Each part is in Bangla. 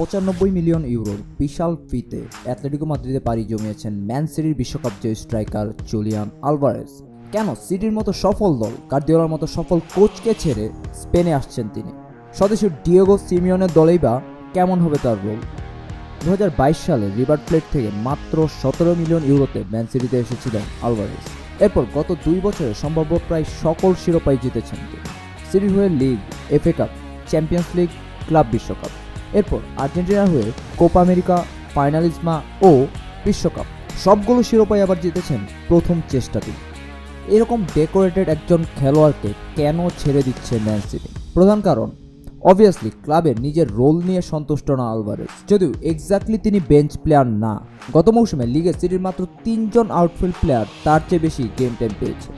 পঁচানব্বই মিলিয়ন ইউরোর বিশাল ফিতে অ্যাথলেটিকো মাদ্রিদে পাড়ি জমিয়েছেন ম্যান সিটির বিশ্বকাপ জয়ী স্ট্রাইকার জুলিয়ান আলভারেজ। কেন? সিটির মতো সফল দল, গার্দিওলার মতো সফল কোচকে ছেড়ে স্পেনে আসছেন তিনি। স্বদেশীয় ডিয়েগো সিমিয়নের দলেই বা কেমন হবে তার রোল? দু হাজার বাইশ সালে রিভার প্লেট থেকে মাত্র সতেরো মিলিয়ন ইউরোতে ম্যান সিটিতে এসেছিলেন আলভারেজ। এরপর গত দুই বছরে সম্ভাব্য প্রায় সকল শিরোপাই জিতেছেন তিনি। সিটির হয়ে league, FA cup, champions league, club বিশ্বকাপ। এরপর আর্জেন্টিনার হয়ে কোপা আমেরিকা, ফাইনালিজমা ও বিশ্বকাপ, সবগুলো শিরোপাই আবার জিতেছেন প্রথম চেষ্টাতেই। এরকম ডেকোরেটেড একজন খেলোয়াড়কে কেন ছেড়ে দিচ্ছে ম্যান সিটি প্রধান কারণ অবভিয়াসলি ক্লাবের নিজের রোল নিয়ে সন্তুষ্ট না আলভারেজ। যদিও এক্স্যাক্টলি তিনি বেঞ্চ প্লেয়ার না, গত মৌসুমে লিগে সিটির মাত্র তিনজন আউটফিল্ড প্লেয়ার তার চেয়ে বেশি গেম টাইম পেয়েছে।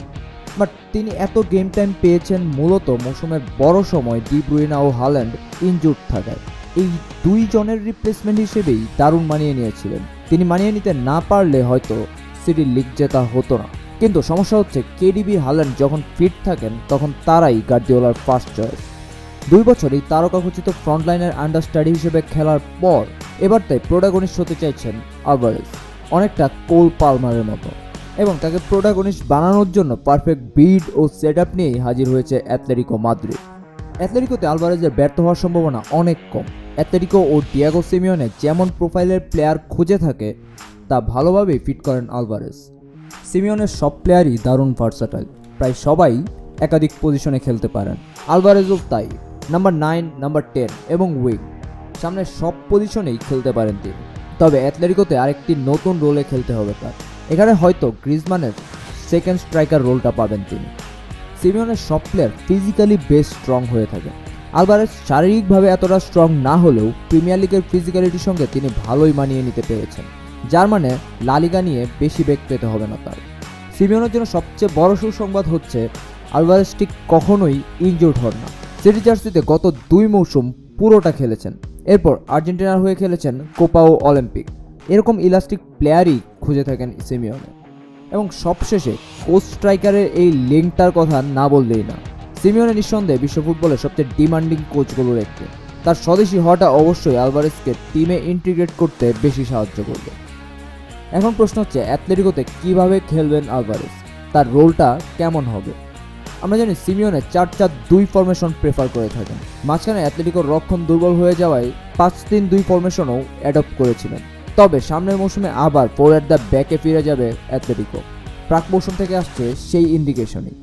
বাট তিনি এত গেম টাইম পেয়েছেন মূলত মৌসুমের বড় সময় ডি ব্রুইনা ও হাল্যান্ড ইনজুর্ড থাকায়। এই দুই জনের রিপ্লেসমেন্ট হিসেবেই দারুণ মানিয়ে নিয়েছিলেন। তিনি মানিয়ে নিতে না পারলে হয়তো সিটির লিগ জেতা হতো না। কিন্তু সমস্যা হচ্ছে কেডিবি হাল্যান্ড যখন ফিট থাকেন, তখন তারাই গার্দিওলার ফার্স্ট চয়েস দুই বছর এই তারকাখচিত ফ্রন্টলাইনের আন্ডারস্টাডি হিসেবে খেলার পর, এবার তাই প্রোটাগনিস্ট হতে চাইছেন আলভারেজ অনেকটা কোল পালমারের মতো। এবং তাকে প্রোটাগনিস্ট বানানোর জন্য পারফেক্ট বিড ও সেট আপ নিয়েই হাজির হয়েছে অ্যাথলেটিকো মাদ্রিদ অ্যাথলেটিকোতে আলভারেজের ব্যর্থ হওয়ার সম্ভাবনা অনেক কম। অ্যাথলেটিকো ও ডিয়াগো সিমিওনে যেমন প্রোফাইলের প্লেয়ার খুঁজে থাকে, তা ভালোভাবেই ফিট করেন আলভারেজ। সিমিওনের সব প্লেয়ারই দারুণ ভার্সাটাইল, প্রায় সবাই একাধিক পজিশনে খেলতে পারেন। আলভারেজও তাই, নাম্বার নাইন, নাম্বার টেন এবং উইং। সামনে সব পজিশনেই খেলতে পারেন তিনি। তবে অ্যাথলেটিকোতে আরেকটি নতুন রোলে খেলতে হবে তার। এখানে হয়তো গ্রিজমানের সেকেন্ড স্ট্রাইকার রোলটা পাবেন তিনি। সিমিওনের সব প্লেয়ার ফিজিক্যালি বেশ স্ট্রং হয়ে থাকে। আলভারেজ শারীরিকভাবে এতটা স্ট্রং না হলেও প্রিমিয়ার লিগের ফিজিক্যালিটির সঙ্গে তিনি ভালোই মানিয়ে নিতে পেরেছেন। যার মানে লালিগা নিয়ে বেশি বেগ পেতে হবে না তার। সিমিওনের জন্য সবচেয়ে বড় সুসংবাদ হচ্ছে, আলভারেজ ঠিক কখনোই ইনজুর্ড হন না। সিটি জার্সিতে গত দুই মৌসুম পুরোটা খেলেছেন। এরপর আর্জেন্টিনার হয়ে খেলেছেন কোপা ও অলিম্পিক এরকম ইলাস্টিক প্লেয়ারই খুঁজে থাকেন সিমিওনে এবং সবশেষে কোচ স্ট্রাইকারের এই লিঙ্কটার কথা না বললেই না। সিমিওনে নিঃসন্দেহে বিশ্ব ফুটবলের সবচেয়ে ডিমান্ডিং কোচগুলোর একটি। তার স্বদেশি হওয়াটা অবশ্যই আলভারেজকে টিমে ইন্টিগ্রেট করতে বেশি সাহায্য করবে। এখন প্রশ্ন হচ্ছে অ্যাথলেটিকোতে কীভাবে খেলবেন আলভারেজ? তার রোলটা কেমন হবে? আমরা জানি সিমিওনে চার চার দুই ফরমেশন প্রেফার করে থাকেন। মাঝখানে অ্যাথলেটিকোর রক্ষণ দুর্বল হয়ে যাওয়ায় পাঁচ তিন দুই ফরমেশনও অ্যাডপ্ট করেছিলেন। তবে সামনের মৌসুমে আবার ফোর অ্যাট দ্য ব্যাকে ফিরে যাবে অ্যাথলেটিকো প্রাক মৌসুম থেকে আসছে সেই ইন্ডিকেশনই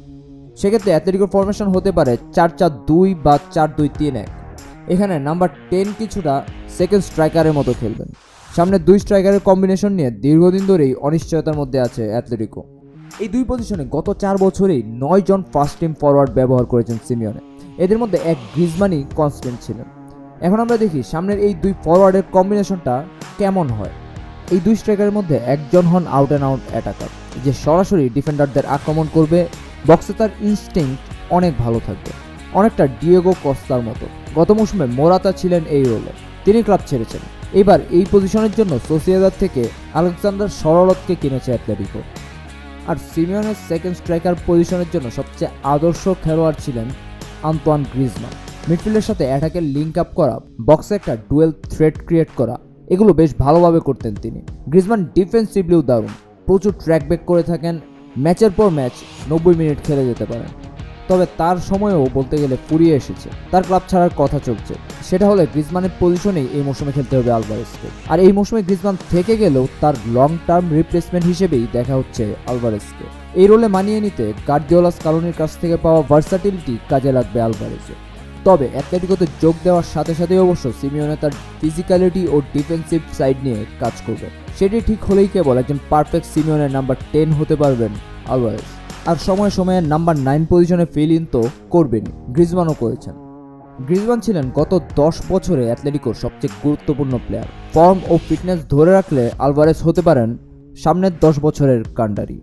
সেক্ষেত্রে অ্যাথলেটিকোর ফরমেশন হতে পারে চার চার দুই বা চার দুই তিন এক। এখানে নাম্বার টেন কিছুটা সেকেন্ড স্ট্রাইকারের মতো খেলবেন। সামনে দুই স্ট্রাইকারের কম্বিনেশন নিয়ে দীর্ঘদিন ধরেই অনিশ্চয়তার মধ্যে আছে অ্যাথলেটিকো এই দুই পজিশনে গত চার বছরেই নয় জন ফার্স্ট টিম ফরওয়ার্ড ব্যবহার করেছেন সিমিয়নে। এদের মধ্যে এক গ্রিজমানই কনস্ট্যান্ট ছিলেন। এখন আমরা দেখি সামনের এই দুই ফরওয়ার্ডের কম্বিনেশনটা কেমন হয়? এই দুই স্ট্রাইকারের মধ্যে একজন হন আউট অ্যান্ড আউট অ্যাটাকার যে সরাসরি ডিফেন্ডারদের আক্রমণ করবে। বক্সে তার ইনস্টিংক্ট অনেক ভালো থাকবে। অনেকটা ডিয়েগো কস্তার মতো। গত মৌসুমে মোরাতা ছিলেন এই রোলে তিনি ক্লাব ছেড়েছেন। এবার এই পজিশনের জন্য সোসিয়াদার থেকে আলেকজান্ডার সরলতকে কিনেছে অ্যাথলেটিকো আর সিমিয়নের সেকেন্ড স্ট্রাইকার পজিশনের জন্য সবচেয়ে আদর্শ খেলোয়াড় ছিলেন আন্তোয়ান গ্রিজমান মিডফিল্ডের সাথে অ্যাটাকের লিঙ্ক আপ করা বক্সে একটা ডুয়েল থ্রেট ক্রিয়েট করা এগুলো বেশ ভালোভাবে করতেন তিনি। গ্রিজমান ডিফেন্সিভলিও দারুণ। প্রচুর ট্র্যাক ব্যাক করে থাকেন, ম্যাচের পর ম্যাচ নব্বই মিনিট খেলে যেতে পারেন। তবে তার সময়ও বলতে গেলে ফুরিয়ে এসেছে। তার ক্লাব ছাড়ার কথা চলছে। সেটা হলে গ্রিজমানের পজিশনেই এই মৌসুমে খেলতে হবে আলভারেজকে আর এই মৌসুমে গ্রিজমান থেকে গেলেও তার লং টার্ম রিপ্লেসমেন্ট হিসেবেই দেখা হচ্ছে আলভারেজকে এই রোলে মানিয়ে নিতে গার্দিওলাস কালোনির কাছ থেকে পাওয়া ভার্সাটিলিটি কাজে লাগবে আলভারেজের তবে অ্যাথলেটিকোতে যোগ দেওয়ার সাথে সাথে অবশ্য সিমিওনে তার ফিজিক্যালিটি ও ডিফেন্সিভ সাইড নিয়ে কাজ করবে। সেটি ঠিক হলেই কেবল একজন পারফেক্ট সিমিওনের নাম্বার টেন হতে পারবেন আলভারেজ। আর সময় সময়ে নাম্বার নাইন পজিশনে ফিল ইন তো করবেনই গ্রিজমানও করেছেন। গ্রিজমান ছিলেন গত দশ বছরে অ্যাথলেটিকোর সবচেয়ে গুরুত্বপূর্ণ প্লেয়ার ফর্ম ও ফিটনেস ধরে রাখলে আলভারেজ হতে পারেন সামনের দশ বছরের কান্ডারি